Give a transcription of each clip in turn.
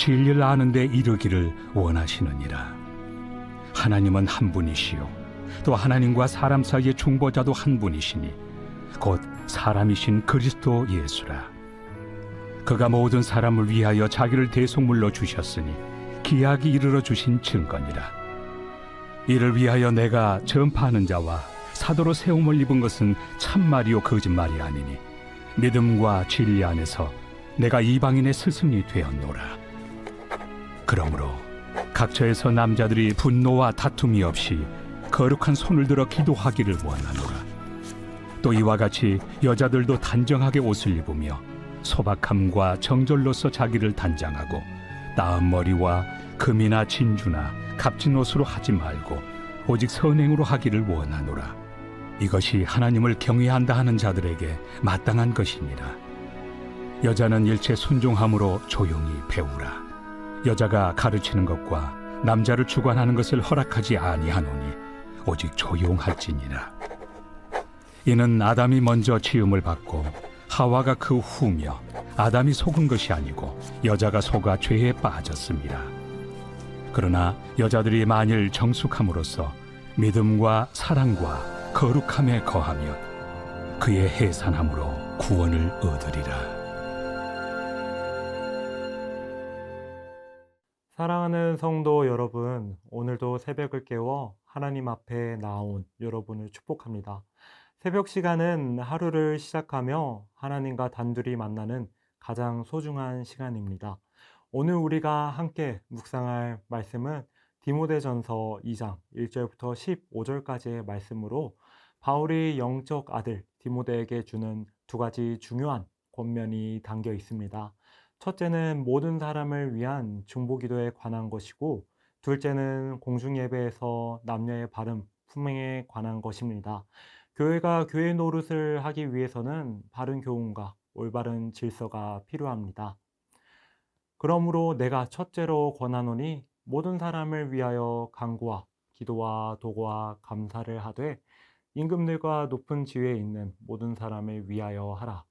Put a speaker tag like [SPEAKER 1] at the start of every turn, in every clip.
[SPEAKER 1] 진리를 아는 데 이르기를 원하시느니라. 하나님은 한 분이시요 또 하나님과 사람 사이의 중보자도 한 분이시니 곧 사람이신 그리스도 예수라. 그가 모든 사람을 위하여 자기를 대속물로 주셨으니 기약이 이르러 주신 증거니라. 이를 위하여 내가 전파하는 자와 사도로 세움을 입은 것은 참말이요 거짓말이 아니니 믿음과 진리 안에서 내가 이방인의 스승이 되었노라. 그러므로 각처에서 남자들이 분노와 다툼이 없이 거룩한 손을 들어 기도하기를 원하노라. 또 이와 같이 여자들도 단정하게 옷을 입으며 소박함과 정절로서 자기를 단장하고 나은 머리와 금이나 진주나 값진 옷으로 하지 말고 오직 선행으로 하기를 원하노라. 이것이 하나님을 경외한다 하는 자들에게 마땅한 것이니라. 여자는 일체 순종함으로 조용히 배우라. 여자가 가르치는 것과 남자를 주관하는 것을 허락하지 아니하노니 오직 조용할지니라. 이는 아담이 먼저 지음을 받고 하와가 그 후며 아담이 속은 것이 아니고 여자가 속아 죄에 빠졌습니다. 그러나 여자들이 만일 정숙함으로써 믿음과 사랑과 거룩함에 거하며 그의 해산함으로 구원을 얻으리라.
[SPEAKER 2] 사랑하는 성도 여러분, 오늘도 새벽을 깨워 하나님 앞에 나온 여러분을 축복합니다. 새벽 시간은 하루를 시작하며 하나님과 단둘이 만나는 가장 소중한 시간입니다. 오늘 우리가 함께 묵상할 말씀은 디모데전서 2장 1절부터 15절까지의 말씀으로 바울이 영적 아들 디모데에게 주는 두 가지 중요한 권면이 담겨 있습니다. 첫째는 모든 사람을 위한 중보 기도에 관한 것이고 둘째는 공중예배에서 남녀의 바른 품행에 관한 것입니다. 교회가 교회 노릇을 하기 위해서는 바른 교훈과 올바른 질서가 필요합니다. 그러므로 내가 첫째로 권하노니 모든 사람을 위하여 간구와 기도와 도구와 감사를 하되 임금들과 높은 지위에 있는 모든 사람을 위하여 하라.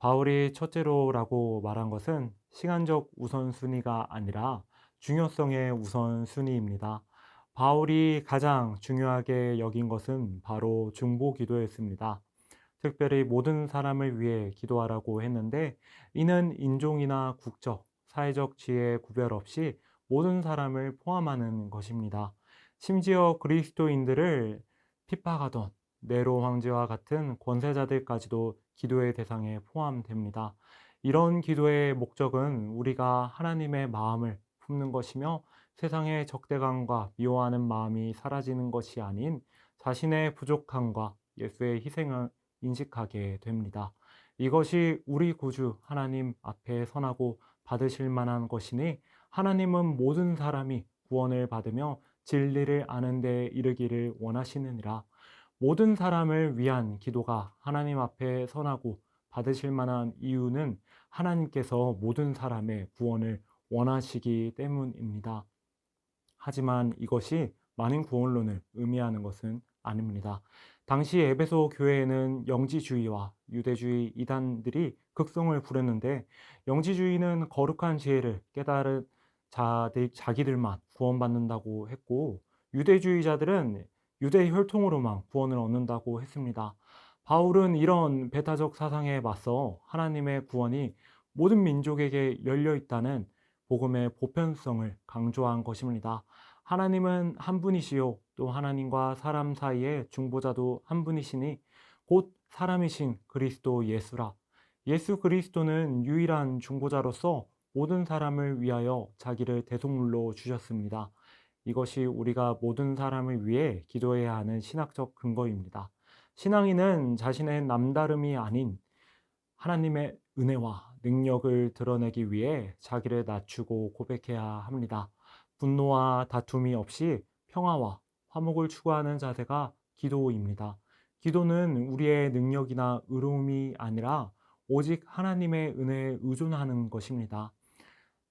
[SPEAKER 2] 바울이 첫째로라고 말한 것은 시간적 우선순위가 아니라 중요성의 우선순위입니다. 바울이 가장 중요하게 여긴 것은 바로 중보 기도였습니다. 특별히 모든 사람을 위해 기도하라고 했는데 이는 인종이나 국적, 사회적 지혜 구별 없이 모든 사람을 포함하는 것입니다. 심지어 그리스도인들을 핍박하던 네로 황제와 같은 권세자들까지도 기도의 대상에 포함됩니다. 이런 기도의 목적은 우리가 하나님의 마음을 품는 것이며 세상의 적대감과 미워하는 마음이 사라지는 것이 아닌 자신의 부족함과 예수의 희생을 인식하게 됩니다. 이것이 우리 구주 하나님 앞에 선하고 받으실 만한 것이니 하나님은 모든 사람이 구원을 받으며 진리를 아는 데 이르기를 원하시느니라. 모든 사람을 위한 기도가 하나님 앞에 선하고 받으실 만한 이유는 하나님께서 모든 사람의 구원을 원하시기 때문입니다. 하지만 이것이 많은 구원론을 의미하는 것은 아닙니다. 당시 에베소 교회에는 영지주의와 유대주의 이단들이 극성을 부렸는데 영지주의는 거룩한 지혜를 깨달은 자들, 자기들만 구원받는다고 했고 유대주의자들은 유대 혈통으로만 구원을 얻는다고 했습니다. 바울은 이런 배타적 사상에 맞서 하나님의 구원이 모든 민족에게 열려 있다는 복음의 보편성을 강조한 것입니다. 하나님은 한 분이시요 또 하나님과 사람 사이의 중보자도 한 분이시니 곧 사람이신 그리스도 예수라. 예수 그리스도는 유일한 중보자로서 모든 사람을 위하여 자기를 대속물로 주셨습니다. 이것이 우리가 모든 사람을 위해 기도해야 하는 신학적 근거입니다. 신앙인은 자신의 남다름이 아닌 하나님의 은혜와 능력을 드러내기 위해 자기를 낮추고 고백해야 합니다. 분노와 다툼이 없이 평화와 화목을 추구하는 자세가 기도입니다. 기도는 우리의 능력이나 의로움이 아니라 오직 하나님의 은혜에 의존하는 것입니다.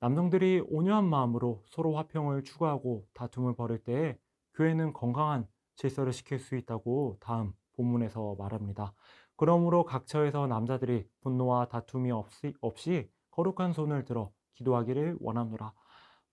[SPEAKER 2] 남성들이 온유한 마음으로 서로 화평을 추구하고 다툼을 벌일 때에 교회는 건강한 질서를 지킬 수 있다고 다음 본문에서 말합니다. 그러므로 각처에서 남자들이 분노와 다툼이 없이, 없이 거룩한 손을 들어 기도하기를 원하노라.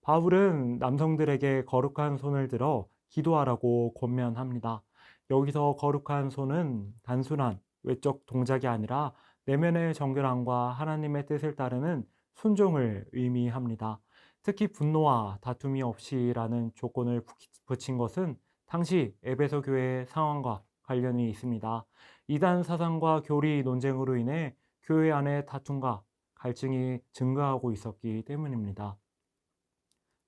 [SPEAKER 2] 바울은 남성들에게 거룩한 손을 들어 기도하라고 권면합니다. 여기서 거룩한 손은 단순한 외적 동작이 아니라 내면의 정결함과 하나님의 뜻을 따르는 순종을 의미합니다. 특히 분노와 다툼이 없이라는 조건을 붙인 것은 당시 에베소 교회의 상황과 관련이 있습니다. 이단 사상과 교리 논쟁으로 인해 교회 안에 다툼과 갈증이 증가하고 있었기 때문입니다.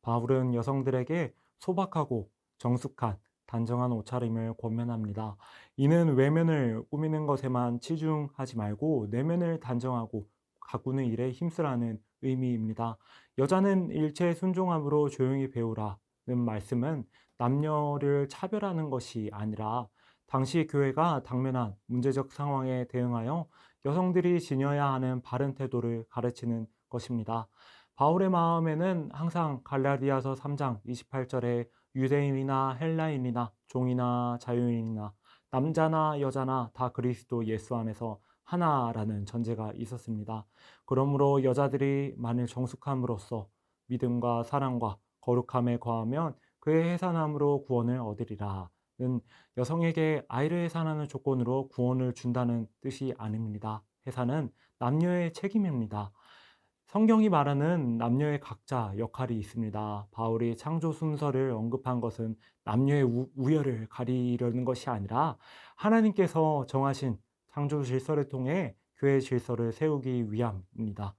[SPEAKER 2] 바울은 여성들에게 소박하고 정숙한 단정한 옷차림을 권면합니다. 이는 외면을 꾸미는 것에만 치중하지 말고 내면을 단정하고 가꾸는 일에 힘쓰라는 의미입니다. 여자는 일체 순종함으로 조용히 배우라는 말씀은 남녀를 차별하는 것이 아니라 당시 교회가 당면한 문제적 상황에 대응하여 여성들이 지녀야 하는 바른 태도를 가르치는 것입니다. 바울의 마음에는 항상 갈라디아서 3장 28절에 유대인이나 헬라인이나 종이나 자유인이나 남자나 여자나 다 그리스도 예수 안에서 하나라는 전제가 있었습니다. 그러므로 여자들이 만일 정숙함으로써 믿음과 사랑과 거룩함에 거하면 그의 해산함으로 구원을 얻으리라. 는 여성에게 아이를 해산하는 조건으로 구원을 준다는 뜻이 아닙니다. 해산은 남녀의 책임입니다. 성경이 말하는 남녀의 각자 역할이 있습니다. 바울이 창조 순서를 언급한 것은 남녀의 우, 우열을 가리려는 것이 아니라 하나님께서 정하신 창조 질서를 통해 교회 질서를 세우기 위함입니다.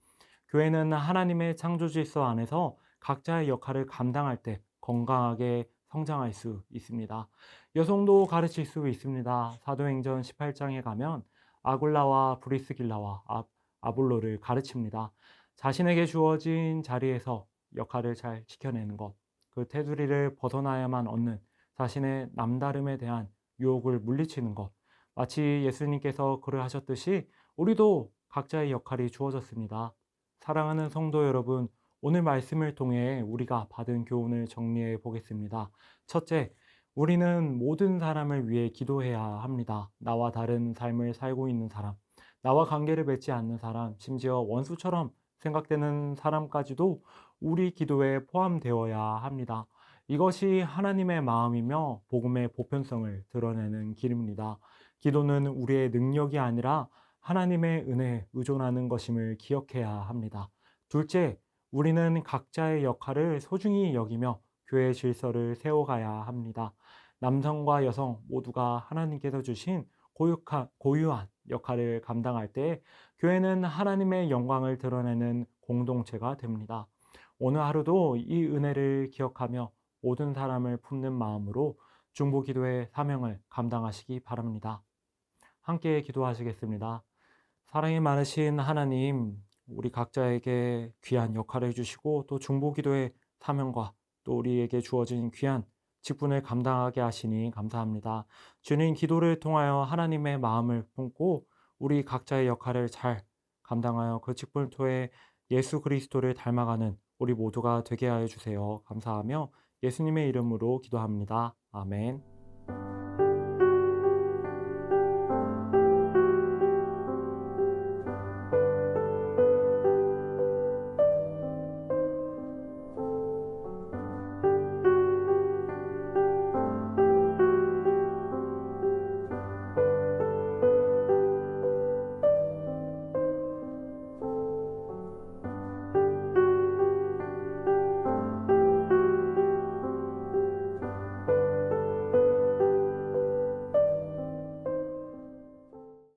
[SPEAKER 2] 교회는 하나님의 창조 질서 안에서 각자의 역할을 감당할 때 건강하게 성장할 수 있습니다. 여성도 가르칠 수 있습니다. 사도행전 18장에 가면 아굴라와 브리스길라와 아, 아볼로를 가르칩니다. 자신에게 주어진 자리에서 역할을 잘 지켜내는 것, 그 테두리를 벗어나야만 얻는 자신의 남다름에 대한 유혹을 물리치는 것, 마치 예수님께서 그를 하셨듯이 우리도 각자의 역할이 주어졌습니다. 사랑하는 성도 여러분, 오늘 말씀을 통해 우리가 받은 교훈을 정리해 보겠습니다. 첫째, 우리는 모든 사람을 위해 기도해야 합니다. 나와 다른 삶을 살고 있는 사람, 나와 관계를 맺지 않는 사람, 심지어 원수처럼 생각되는 사람까지도 우리 기도에 포함되어야 합니다. 이것이 하나님의 마음이며 복음의 보편성을 드러내는 길입니다. 기도는 우리의 능력이 아니라 하나님의 은혜에 의존하는 것임을 기억해야 합니다. 둘째, 우리는 각자의 역할을 소중히 여기며 교회 질서를 세워가야 합니다. 남성과 여성 모두가 하나님께서 주신 고유한, 고유한 역할을 감당할 때 교회는 하나님의 영광을 드러내는 공동체가 됩니다. 오늘 하루도 이 은혜를 기억하며 모든 사람을 품는 마음으로 중보 기도의 사명을 감당하시기 바랍니다. 함께 기도하시겠습니다. 사랑이 많으신 하나님, 우리 각자에게 귀한 역할을 해주시고 또 중보 기도의 사명과 또 우리에게 주어진 귀한 직분을 감당하게 하시니 감사합니다. 주님 기도를 통하여 하나님의 마음을 품고 우리 각자의 역할을 잘 감당하여 그 직분을 통해 예수 그리스도를 닮아가는 우리 모두가 되게 하여 주세요. 감사하며 예수님의 이름으로 기도합니다. 아멘.